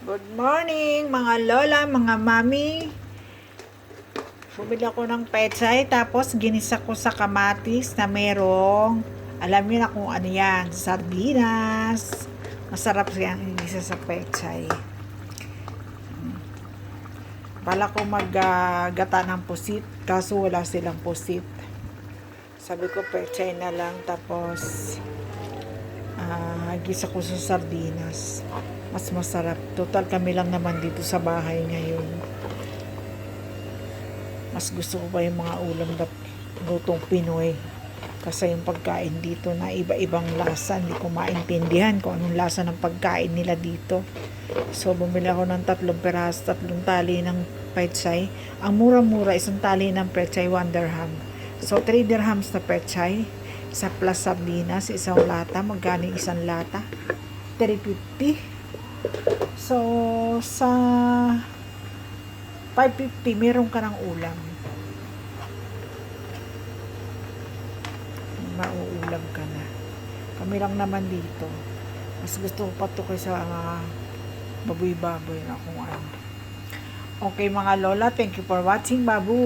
Good morning mga lola, mga mami. Bumili ako ng pechay tapos ginisa ko sa kamatis na merong alam niyo na kung ano yan, sardinas. Masarap siyang igisa sa pechay. Bala ko maggata ng pusit kaso wala silang pusit. Sabi ko pechay na lang tapos ah gisa ko sa sardinas. Mas masarap. Total kami lang naman dito sa bahay ngayon. Mas gusto ko pa yung mga ulam na lutong Pinoy. Kasi yung pagkain dito na iba-ibang lasa. Hindi ko maintindihan kung anong lasa ng pagkain nila dito. So, bumili ako ng tatlong peras, tatlong tali ng pechay. Ang mura-mura, isang tali ng pechay, 1 dirham. So, 3 dirhams na pechay. Isa plus sardinas, isang lata. Magkano isang lata? 350. So, sa 550, meron ka ng ulam. Mauulam ka na. Kami lang naman dito. Mas gusto ko pa to kaysa uh, baboy-baboy na kung ano. Okay mga lola, thank you for watching, babu.